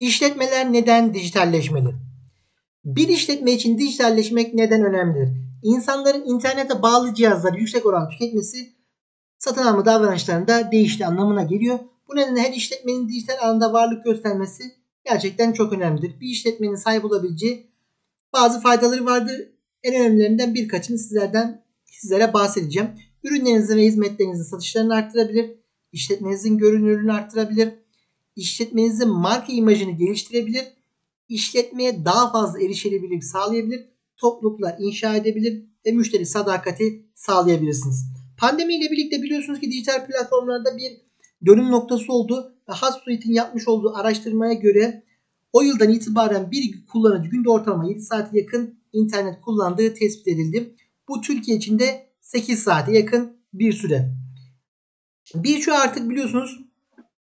İşletmeler neden dijitalleşmeli? Bir işletme için dijitalleşmek neden önemlidir? İnsanların internete bağlı cihazları yüksek oran tüketmesi satın alma davranışlarında değişti anlamına geliyor. Bu nedenle her işletmenin dijital alanda varlık göstermesi gerçekten çok önemlidir. Bir işletmenin sahip olabileceği bazı faydaları vardır. En önemlilerinden birkaçını sizlerden sizlere bahsedeceğim. Ürünlerinizi ve hizmetlerinizin satışlarını arttırabilir. İşletmenizin görünürlüğünü arttırabilir. İşletmenizin marka imajını geliştirebilir. İşletmeye daha fazla erişilebilirlik sağlayabilir. Topluluklar inşa edebilir ve müşteri sadakati sağlayabilirsiniz. Pandemiyle birlikte biliyorsunuz ki dijital platformlarda bir dönüm noktası oldu ve Hassuit'in yapmış olduğu araştırmaya göre o yıldan itibaren bir kullanıcı günde ortalama 7 saate yakın internet kullandığı tespit edildi. Bu Türkiye için de 8 saate yakın bir süre. Birçoğu artık biliyorsunuz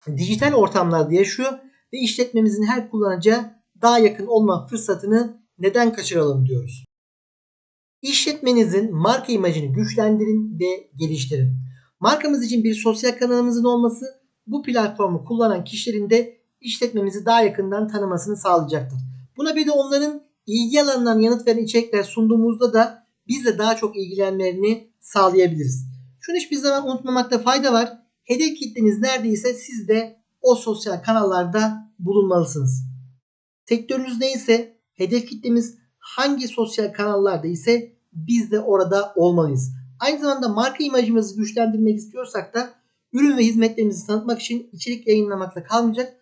dijital ortamlarda yaşıyor ve işletmemizin her kullanıcıya daha yakın olma fırsatını neden kaçıralım diyoruz. İşletmenizin marka imajını güçlendirin ve geliştirin. Markamız için bir sosyal kanalımızın olması bu platformu kullanan kişilerin de işletmemizi daha yakından tanımasını sağlayacaktır. Buna bir de onların ilgi alanından yanıt veren içerikler sunduğumuzda da bizle daha çok ilgilenmelerini sağlayabiliriz. Şunu hiçbir zaman unutmamakta fayda var. Hedef kitleniz neredeyse siz de o sosyal kanallarda bulunmalısınız. Sektörünüz neyse, hedef kitlemiz hangi sosyal kanallarda ise biz de orada olmalıyız. Aynı zamanda marka imajımızı güçlendirmek istiyorsak da ürün ve hizmetlerimizi tanıtmak için içerik yayınlamakla kalmayacak.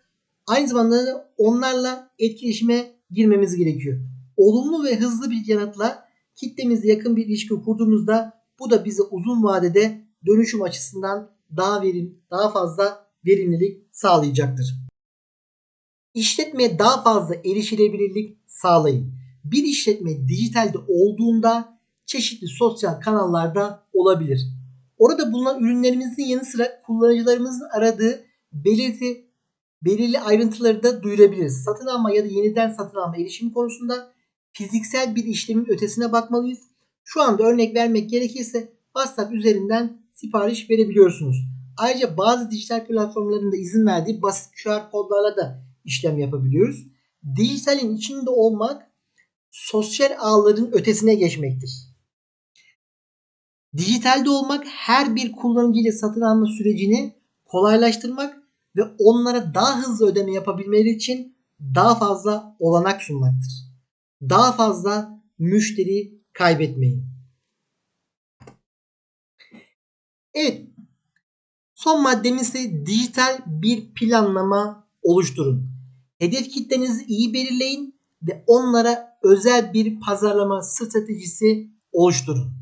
Aynı zamanda da onlarla etkileşime girmemiz gerekiyor. Olumlu ve hızlı bir yanıtla kitlemizle yakın bir ilişki kurduğumuzda bu da bize uzun vadede dönüşüm açısından daha verim, daha fazla verimlilik sağlayacaktır. İşletmeye daha fazla erişilebilirlik sağlayın. Bir işletme dijitalde olduğunda çeşitli sosyal kanallarda olabilir. Orada bulunan ürünlerimizin yanı sıra kullanıcılarımızın aradığı belirti belirli ayrıntıları da duyurabiliriz. Satın alma ya da yeniden satın alma erişimi konusunda fiziksel bir işlemin ötesine bakmalıyız. Şu anda örnek vermek gerekirse WhatsApp üzerinden sipariş verebiliyorsunuz. Ayrıca bazı dijital platformların da izin verdiği basit QR kodlarla da işlem yapabiliyoruz. Dijitalin içinde olmak sosyal ağların ötesine geçmektir. Dijitalde olmak her bir kullanıcı ile satın alma sürecini kolaylaştırmak ve onlara daha hızlı ödeme yapabilmeleri için daha fazla olanak sunmaktır. Daha fazla müşteri kaybetmeyin. Evet. Son maddemiz ise dijital bir planlama oluşturun. Hedef kitlenizi iyi belirleyin ve onlara özel bir pazarlama stratejisi oluşturun.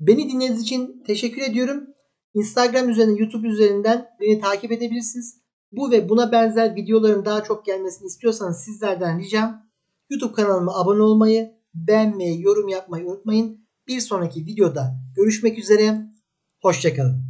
Beni dinlediğiniz için teşekkür ediyorum. Instagram üzerinden, YouTube üzerinden beni takip edebilirsiniz. Bu ve buna benzer videoların daha çok gelmesini istiyorsanız sizlerden ricam YouTube kanalıma abone olmayı, beğenmeyi, yorum yapmayı unutmayın. Bir sonraki videoda görüşmek üzere. Hoşçakalın.